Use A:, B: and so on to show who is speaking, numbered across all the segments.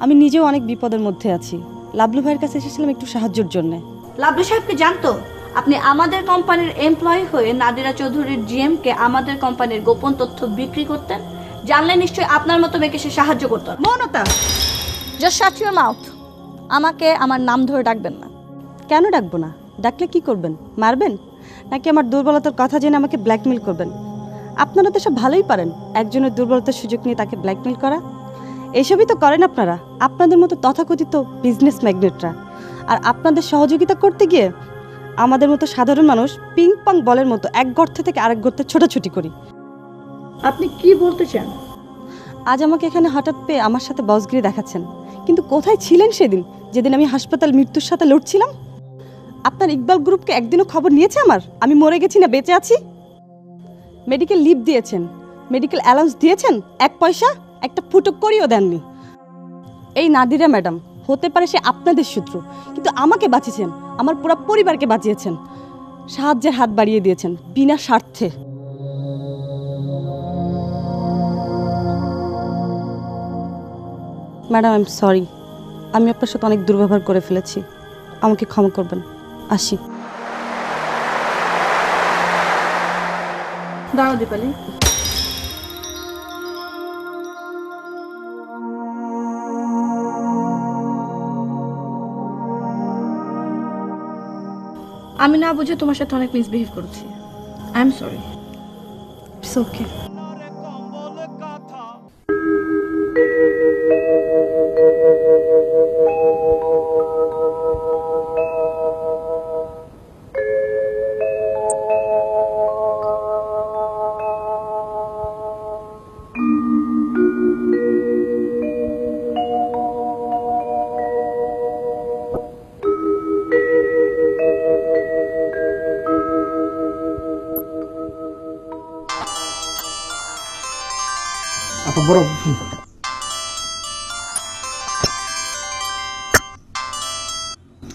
A: আমি নিজেও অনেক বিপদের মধ্যে আছি। লাবলু ভাইয়ের কাছে এসেছিলাম একটু সাহায্যের জন্যে।
B: লাবলু সাহেবকে জানতো? আপনি আমাদের কোম্পানির এমপ্লয়ি হয়ে নাদিরা চৌধুরীর জিএমকে আমাদের কোম্পানির গোপন তথ্য বিক্রি করতেন? জানলে নিশ্চয়ই আপনার মতো মেয়েকে সে সাহায্য করতো।
A: মৌনতা!
B: জাস্ট শাট ইউর মাউথ আমাকে আমার নাম ধরে ডাকবেন না।
A: কেন ডাকবো না? ডাকলে কি করবেন? মারবেন? নাকি আমার দুর্বলতার কথা জেনে আমাকে ব্ল্যাকমেল করবেন? আপনারা তো সব ভালোই পারেন। একজনের দুর্বলতার সুযোগ নিয়ে তাকে ব্ল্যাকমেল করা। এসবই তো করেন আপনারা। আপনাদের মতো তথাকথিত বিজনেস ম্যাগনেটরা আর আপনাদের সহযোগিতা করতে গিয়ে আমাদের মতো সাধারণ মানুষ পিং পং বলের মতো এক গর্ত থেকে আরেক গর্তে ছোটাছুটি করি।
B: আপনি কি বলতে চান?
A: আজ আমাকে এখানে হঠাৎ পেয়ে আমার সাথে বসগিরি দেখাচ্ছেন। কিন্তু কোথায় ছিলেন সেদিন? যেদিন আমি হাসপাতাল মৃত্যুর সাথে লড়ছিলাম? আপনার ইকবাল গ্রুপকে একদিনও খবর নিয়েছে আমার? আমি মরে গেছি না বেঁচে আছি? মেডিকেল লিভ দিয়েছেন। মেডিকেল অ্যালাউন্স দিয়েছেন? এক পয়সা? একটা ফুটো করিও দেননি। এই নাদিরা ম্যাডাম, হতে পারে সে আপনাদের শত্রু, কিন্তু আমাকে বাঁচিয়েছেন, আমার পুরো পরিবারকে বাঁচিয়েছেন। সাহায্যের হাত বাড়িয়ে দিয়েছেন, বিনা স্বার্থে। ম্যাডাম আই এম সরি আমি আপনার সাথে অনেক দুর্ব্যবহার করে ফেলেছি। আমাকে ক্ষমা করবেন। আসি।
B: দাঁড়াও, দীপালি। আমি না বুঝে তোমার সাথে অনেক মিসবিহেভ করেছি। I am sorry it's okay
C: আপা বড়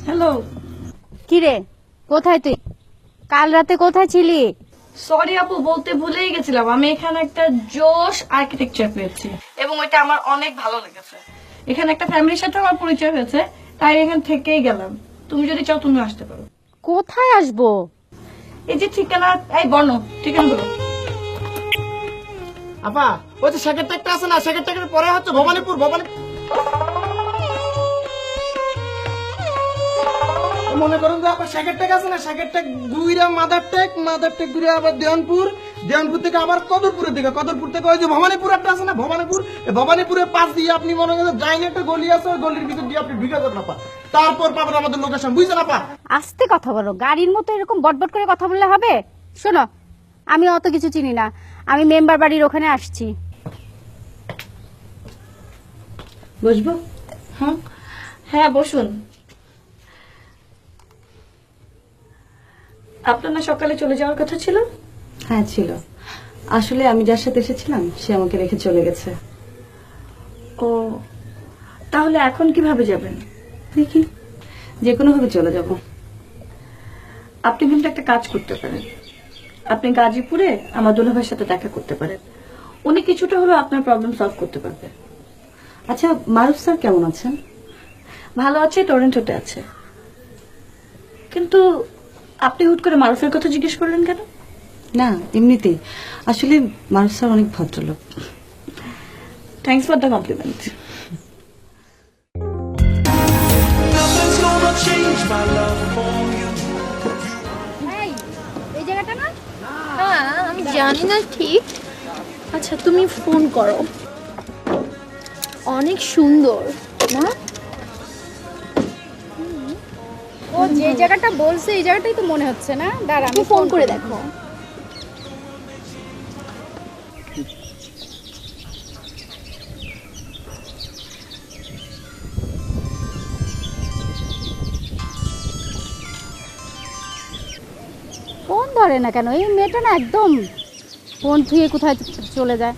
B: হ্যালো
D: কিরে? কোথায় তুই? কাল রাতে কোথায় ছিলি?
B: সরি আপু বলতে ভুলেই গেছিলাম। আমি এখানে একটা জোশ আর্কিটেকচার পেয়েছি। এবং ওইটা আমার অনেক ভালো লেগেছে। এখানে একটা ফ্যামিলির সাথে আমার পরিচয় হয়েছে তাই এখান থেকেই গেলাম। তুমি যদি চাও তুমি আসতে পারো।
D: কোথায় আসব?
B: এই যে ঠিকানা এই বর্ণ ঠিকানা বলো
C: আপা ওই যে শেখের ট্যাগটা আছে না শেখের ট্যাগের পরে হচ্ছে ভবানীপুর ভবানী মনে করুন যে আপনার শেখের ট্যাগ আছে না শেখের ট্যাগ গুইরা মাদার ট্যাগ মাদার ট্যাগ ঘুরে আবার দেওয়ানপুর। দেওয়ানপুর থেকে আবার কদরপুরের দিকে কদরপুর থেকে ওই যে ভবানীপুর একটা আছে না ভবানীপুর। এই ভবানীপুরের পাশ দিয়ে আপনি মনে করেন যাইনি একটা গলি আছে ওই গলির ভিতর দিয়ে আপনি ঢুকে যাবেন আপা। তারপর পাবেন আমাদের লোকেশন বুঝছেন আপা?
D: আস্তে কথা বলো গাড়ির মতো এরকম বটবট করে কথা বললে হবে? শোনো আমি অত কিছু চিনি না আমি মেম্বার বাড়ির ওখানে আসছি।
B: বসবো? হ্যাঁ হ্যাঁ বসুন। আপনার না সকালে চলে যাওয়ার কথা ছিল?
A: হ্যাঁ ছিল। আসলে আমি যার সাথে এসেছিলাম সে আমাকে রেখে চলে গেছে।
B: ও তাহলে এখন কীভাবে যাবেন?
A: দেখি। যে কোনোভাবে চলে যাব।
B: আপনি কিন্তু একটা কাজ করতে পারেন। আপনি গাজীপুরে আমার দুলাভাইয়ের সাথে দেখা করতে পারেন। উনি কিছুটা হলেও আপনার প্রবলেম সলভ করতে পারবে
A: আচ্ছা মারুফ স্যার কেমন আছেন?
B: ভালো আছে টরেন্টোতে আছে। কিন্তু আপনি হুট করে মারুফের কথা জিজ্ঞেস করলেন কেন?
A: না এমনিতেই। আসলে মারুফ স্যার অনেক ভদ্রলোক।
B: থ্যাংকস ফর দ্য কমপ্লিমেন্ট
E: হ্যাঁ জানি না ঠিক। আচ্ছা তুমি ফোন করো। অনেক সুন্দর না?
D: ও যে জায়গাটা বলছে এই জায়গাটাই তো মনে হচ্ছে না? দাঁড়া
E: আমি ফোন করে দেখো।
D: ফোন ধরে না কেন? এই মেয়েটা না একদম ফোন থুয়ে কোথায় চলে যায়?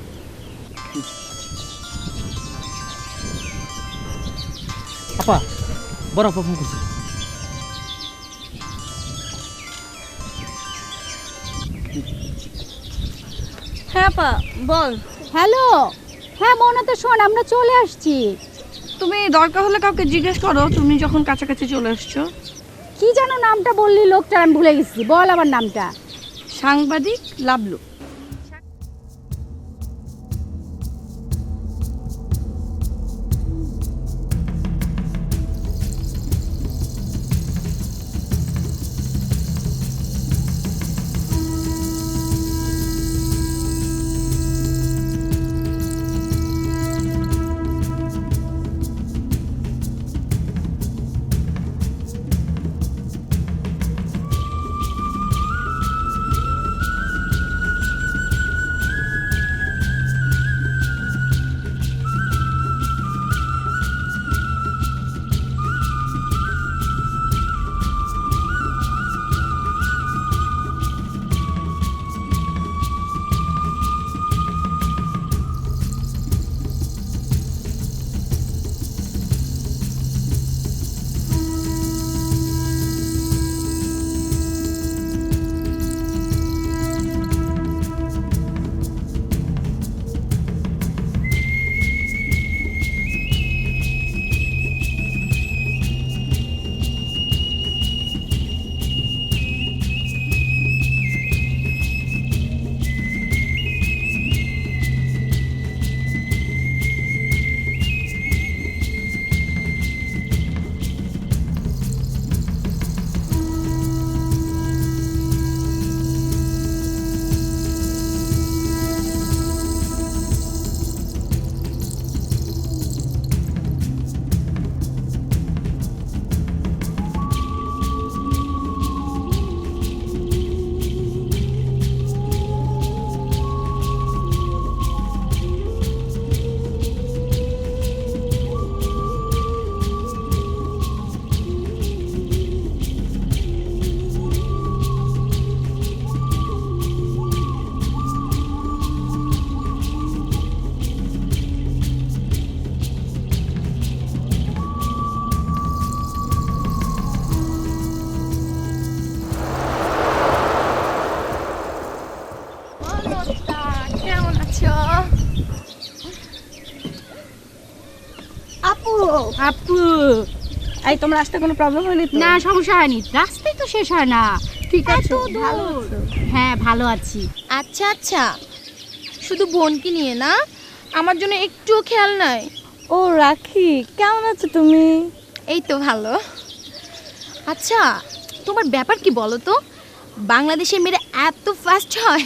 F: আপা বড় আপা ফোন করছে
B: হ্যাঁ পা বল।
D: হ্যালো। হ্যাঁ মনে তো শোন আমরা চলে আসছি।
B: তুমি দরকার হলে কাউকে জিজ্ঞেস করো তুমি যখন কাছাকাছি চলে এসছো
D: কি যেন নামটা বললি লোকটার আমি ভুলে গেছি। বল আমার নামটা।
B: সাংবাদিক লাভলু
D: আপু। আপু
B: এই তোমার আসতে কোনো প্রবলেম হয়নি তো?
D: না সমস্যা হয়নি। রাস্তায় তো শেষ হয় না।
B: ঠিক আছে
D: দূর। হ্যাঁ ভালো আছি।
E: আচ্ছা আচ্ছা। শুধু বোনকে নিয়ে না আমার জন্য একটুও খেয়াল নাই।
B: ও রাখি। কেমন আছো তুমি?
E: এই তো ভালো। আচ্ছা তোমার ব্যাপার কি বলো তো? বাংলাদেশের মেয়েরা এত ফাস্ট হয়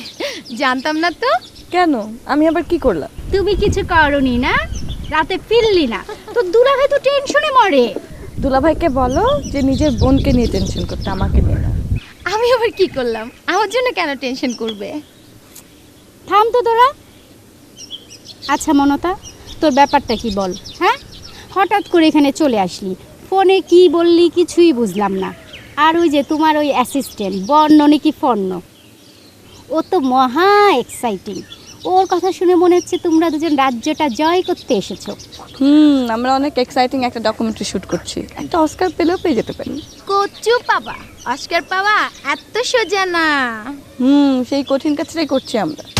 E: জানতাম না তো।
B: কেন? আমি আবার কি করলাম?
D: তুমি কিছু করনি না? রাতে ফিরলি না? তো দুলাভাই তো টেনশনে মরে।
B: দুলাভাইকে বলো যে নিজের বোনকে নিয়ে টেনশন করতে আমাকে নিয়ে না।
E: আমি আবার কি করলাম? আমার জন্য কেন টেনশন করবে?
D: থাম তো তোরা। আচ্ছা মনতা তোর ব্যাপারটা কি বল হ্যাঁ? হঠাৎ করে এখানে চলে আসলি। ফোনে কি বললি কিছুই বুঝলাম না। আর ওই যে তোমার ওই অ্যাসিস্ট্যান্ট বর্ণ নাকি ফর্ণ? ও তো মহা এক্সাইটিং ওর কথা শুনে মনে হচ্ছে তোমরা দুজন রাজ্যটা জয় করতে এসেছ।
B: হুম আমরা অনেক এক্সাইটিং একটা ডকুমেন্টারি শুট করছি। একটা অস্কার পেলেও পেয়ে যেতে পারি।
E: কচু পাবা। অস্কার পাওয়া এত সোজা না।
B: হুম সেই কঠিন কাজটাই করছি আমরা।